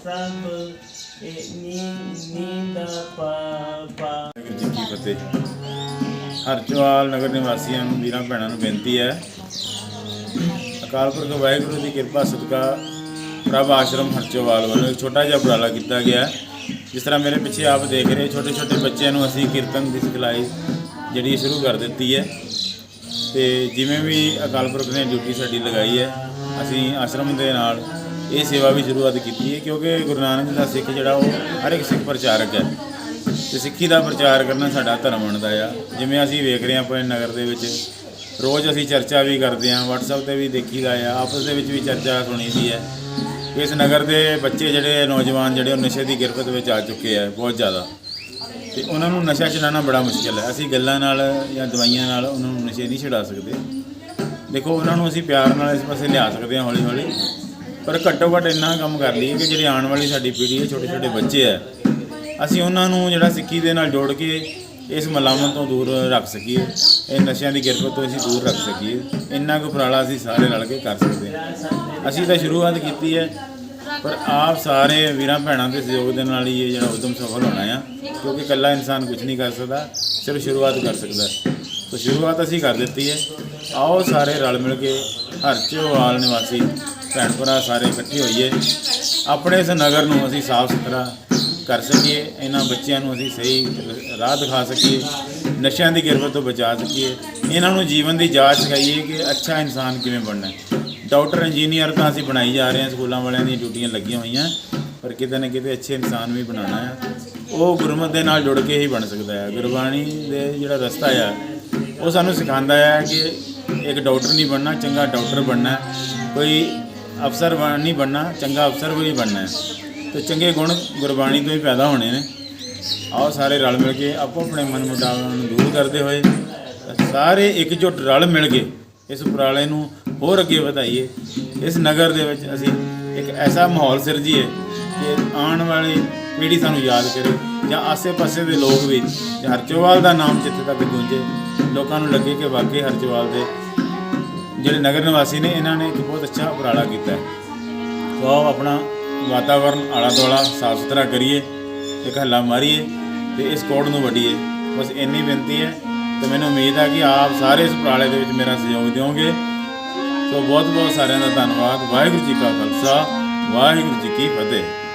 ਇਹ ਨੀ ਨੀ ਦਾ ਵਾਹਿਗੁਰੂ ਜੀ ਕੀ ਫਤਿਹ। ਹਰਚਵਾਲ ਨਗਰ ਨਿਵਾਸੀਆਂ ਨੂੰ, ਵੀਰਾਂ ਭੈਣਾਂ ਨੂੰ ਬੇਨਤੀ ਹੈ। ਅਕਾਲ ਪੁਰਖ ਵਾਹਿਗੁਰੂ ਦੀ ਕਿਰਪਾ, ਸਦਕਾ ਪ੍ਰਭ ਆਸ਼ਰਮ ਹਰਚਵਾਲ ਵੱਲੋਂ ਇੱਕ ਛੋਟਾ ਜਿਹਾ ਉਪਰਾਲਾ ਕੀਤਾ ਗਿਆ ਜਿਸ ਤਰ੍ਹਾਂ ਮੇਰੇ ਪਿੱਛੇ ਆਪ ਦੇਖ ਰਹੇ ਛੋਟੇ ਛੋਟੇ ਬੱਚਿਆਂ ਨੂੰ ਅਸੀਂ ਕੀਰਤਨ ਦੀ ਸਿਖਲਾਈ ਜਿਹੜੀ ਸ਼ੁਰੂ ਕਰ ਦਿੱਤੀ ਹੈ। ਤੇ ਜਿਵੇਂ ਵੀ ਅਕਾਲ ਪੁਰਖ ਨੇ ਡਿਊਟੀ ਸਾਡੀ ਲਗਾਈ ਹੈ, ਅਸੀਂ ਆਸ਼ਰਮ ਦੇ ਨਾਲ ਇਹ ਸੇਵਾ ਵੀ ਸ਼ੁਰੂਆਤ ਕੀਤੀ ਹੈ, ਕਿਉਂਕਿ ਗੁਰੂ ਨਾਨਕ ਦਾ ਸਿੱਖ ਜਿਹੜਾ ਉਹ ਹਰ ਇੱਕ ਸਿੱਖ ਪ੍ਰਚਾਰਕ ਹੈ। ਤੇ ਸਿੱਖੀ ਦਾ ਪ੍ਰਚਾਰ ਕਰਨਾ ਸਾਡਾ ਧਰਮ ਬਣਦਾ ਆ। ਜਿਵੇਂ ਅਸੀਂ ਵੇਖ ਰਹੇ ਹਾਂ ਆਪਣੇ ਨਗਰ ਦੇ ਵਿੱਚ, ਰੋਜ਼ ਅਸੀਂ ਚਰਚਾ ਵੀ ਕਰਦੇ ਹਾਂ, WhatsApp ਤੇ ਵੀ ਦੇਖੀਦਾ ਆ, ਆਪਸ ਦੇ ਵਿੱਚ ਵੀ ਚਰਚਾ ਸੁਣੀਦੀ ਹੈ। ਇਸ ਨਗਰ ਦੇ ਬੱਚੇ ਜਿਹੜੇ ਨੌਜਵਾਨ ਜਿਹੜੇ, ਉਹ ਨਸ਼ੇ ਦੀ ਗਿਰਫਤ ਵਿੱਚ ਆ ਚੁੱਕੇ ਆ ਬਹੁਤ ਜ਼ਿਆਦਾ। ਤੇ ਉਹਨਾਂ ਨੂੰ ਨਸ਼ਾ ਛਡਾਉਣਾ ਬੜਾ ਮੁਸ਼ਕਿਲ ਹੈ। ਅਸੀਂ ਗੱਲਾਂ ਨਾਲ ਜਾਂ ਦਵਾਈਆਂ ਨਾਲ ਉਹਨਾਂ ਨੂੰ ਨਸ਼ੇ ਨਹੀਂ ਛਡਾ ਸਕਦੇ। ਦੇਖੋ, ਉਹਨਾਂ ਨੂੰ ਅਸੀਂ ਪਿਆਰ ਨਾਲ ਇਸ ਪਾਸੇ ਲਿਆ ਸਕਦੇ ਹਾਂ ਹੌਲੀ ਹੌਲੀ ਪਰ ਘੱਟੋ ਘੱਟ ਇੰਨਾ ਕੰਮ ਕਰ ਲਈਏ ਕਿ ਜਿਹੜੀ ਆਉਣ ਵਾਲੀ ਸਾਡੀ ਪੀੜ੍ਹੀ ਹੈ, ਛੋਟੇ ਛੋਟੇ ਬੱਚੇ ਹੈ, ਅਸੀਂ ਉਹਨਾਂ ਨੂੰ ਜਿਹੜਾ ਸਿੱਖੀ ਦੇ ਨਾਲ ਜੋੜ ਕੇ ਇਸ ਮਲਾਮਤ ਤੋਂ ਦੂਰ ਰੱਖ ਸਕੀਏ। ਇਹ ਨਸ਼ਿਆਂ ਦੀ ਗਿਰਫਤ ਤੋਂ ਅਸੀਂ ਦੂਰ ਰੱਖ ਸਕੀਏ। ਇੰਨਾ ਕੁ ਉਪਰਾਲਾ ਅਸੀਂ ਸਾਰੇ ਰਲ ਕੇ ਕਰ ਸਕਦੇ ਹਾਂ। ਅਸੀਂ ਤਾਂ ਸ਼ੁਰੂਆਤ ਕੀਤੀ ਹੈ, ਪਰ ਆਪ ਸਾਰੇ ਵੀਰਾਂ ਭੈਣਾਂ ਦੇ ਸਹਿਯੋਗ ਦੇ ਨਾਲ ਹੀ ਇਹ ਜਿਹੜਾ ਉਦਮ ਸਫਲ ਹੋਣਾ ਆ, ਕਿਉਂਕਿ ਇਕੱਲਾ ਇਨਸਾਨ ਕੁਝ ਨਹੀਂ ਕਰ ਸਕਦਾ, ਸਿਰਫ ਸ਼ੁਰੂਆਤ ਕਰ ਸਕਦਾ ਤਾਂ ਸ਼ੁਰੂਆਤ ਅਸੀਂ ਕਰ ਦਿੱਤੀ ਹੈ। ਆਓ ਸਾਰੇ ਰਲ ਮਿਲ ਕੇ ਹਰਚੋਵਾਲ ਨਿਵਾਸੀ ਭੈਣ ਭਰਾ ਸਾਰੇ ਇਕੱਠੇ ਹੋਈਏ। ਆਪਣੇ ਇਸ ਨਗਰ ਨੂੰ ਅਸੀਂ ਸਾਫ਼ ਸੁਥਰਾ ਕਰ ਸਕੀਏ, ਇਹਨਾਂ ਬੱਚਿਆਂ ਨੂੰ ਅਸੀਂ ਸਹੀ ਰਾਹ ਦਿਖਾ ਸਕੀਏ, ਨਸ਼ਿਆਂ ਦੀ ਗਿਰਫਤ ਤੋਂ ਬਚਾ ਸਕੀਏ, ਇਹਨਾਂ ਨੂੰ ਜੀਵਨ ਦੀ ਜਾਂਚ ਸਿਖਾਈਏ ਕਿ ਅੱਛਾ ਇਨਸਾਨ ਕਿਵੇਂ ਬਣਨਾ ਹੈ। ਡਾਕਟਰ, ਇੰਜੀਨੀਅਰ ਤਾਂ ਅਸੀਂ ਬਣਾਈ ਜਾ ਰਹੇ ਹਾਂ, ਸਕੂਲਾਂ ਵਾਲਿਆਂ ਦੀਆਂ ਡਿਊਟੀਆਂ ਲੱਗੀਆਂ ਹੋਈਆਂ, ਪਰ ਕਿਤੇ ਨਾ ਕਿਤੇ ਅੱਛੇ ਇਨਸਾਨ ਵੀ ਬਣਾਉਣਾ ਹੈ। ਉਹ ਗੁਰਮਤ ਦੇ ਨਾਲ ਜੁੜ ਕੇ ਹੀ ਬਣ ਸਕਦਾ ਹੈ। ਗੁਰਬਾਣੀ ਦੇ ਜਿਹੜਾ ਰਸਤਾ ਆ, ਉਹ ਸਾਨੂੰ ਸਿਖਾਉਂਦਾ ਹੈ ਕਿ ਇੱਕ ਡਾਕਟਰ ਨਹੀਂ ਬਣਨਾ, ਚੰਗਾ ਡਾਕਟਰ ਬਣਨਾ ਕੋਈ ਅਫਸਰ ਬਣ- ਨਹੀਂ ਬਣਨਾ, ਚੰਗਾ ਅਫਸਰ ਵੀ ਬਣਨਾ ਹੈ। ਤੇ ਚੰਗੇ ਗੁਣ ਗੁਰਬਾਣੀ ਤੋਂ ਹੀ ਪੈਦਾ ਹੋਣੇ ਨੇ। ਆਓ ਸਾਰੇ ਰਲ ਮਿਲ ਕੇ ਆਪੋ ਆਪਣੇ ਮਨ ਮੁਟਾਵਾਂ ਨੂੰ ਦੂਰ ਕਰਦੇ ਹੋਏ ਸਾਰੇ ਇਕਜੁੱਟ ਰਲ ਮਿਲ ਕੇ ਇਸ ਉਪਰਾਲੇ ਨੂੰ ਹੋਰ ਅੱਗੇ ਵਧਾਈਏ। ਇਸ ਨਗਰ ਦੇ ਵਿੱਚ ਅਸੀਂ ਇੱਕ ਐਸਾ ਮਾਹੌਲ ਸਿਰਜੀਏ ਕਿ ਆਉਣ ਵਾਲੀ ਪੀੜ੍ਹੀ ਸਾਨੂੰ ਯਾਦ ਕਰੇ ਜਾਂ ਆਸੇ-ਪਾਸੇ ਦੇ ਲੋਕ ਵੀ ਜੇ ਹਰਚੋਵਾਲ ਦਾ ਨਾਮ ਜਿੱਥੇ ਤੱਕ ਗੂੰਜੇ, ਲੋਕਾਂ ਨੂੰ ਲੱਗੇ ਕਿ ਵਾਕਈ ਹਰਚੋਵਾਲ ਦੇ ਜਿਹੜੇ ਨਗਰ ਨਿਵਾਸੀ ਨੇ, ਇਹਨਾਂ ਨੇ ਇੱਕ ਬਹੁਤ ਅੱਛਾ ਉਪਰਾਲਾ ਕੀਤਾ ਹੈ। ਸੋ ਆਓ ਆਪਣਾ ਵਾਤਾਵਰਨ ਆਲਾ ਦੁਆਲਾ ਸਾਫ਼ ਸੁਥਰਾ ਕਰੀਏ, ਇੱਕ ਹੱਲਾ ਮਾਰੀਏ ਤੇ ਇਸ ਕੋਡ ਨੂੰ ਵਢੀਏ। ਬਸ ਇੰਨੀ ਬੇਨਤੀ ਹੈ ਤੇ ਮੈਨੂੰ ਉਮੀਦ ਆ ਕਿ ਆਪ ਸਾਰੇ ਇਸ ਉਪਰਾਲੇ ਦੇ ਵਿੱਚ ਮੇਰਾ ਸਹਿਯੋਗ ਦਿਓਗੇ। ਸੋ ਬਹੁਤ ਬਹੁਤ ਸਾਰਿਆਂ ਦਾ ਧੰਨਵਾਦ। ਵਾਹਿਗੁਰੂ ਜੀ ਕਾ ਖਾਲਸਾ, ਵਾਹਿਗੁਰੂ ਜੀ ਕੀ ਫਤਿਹ।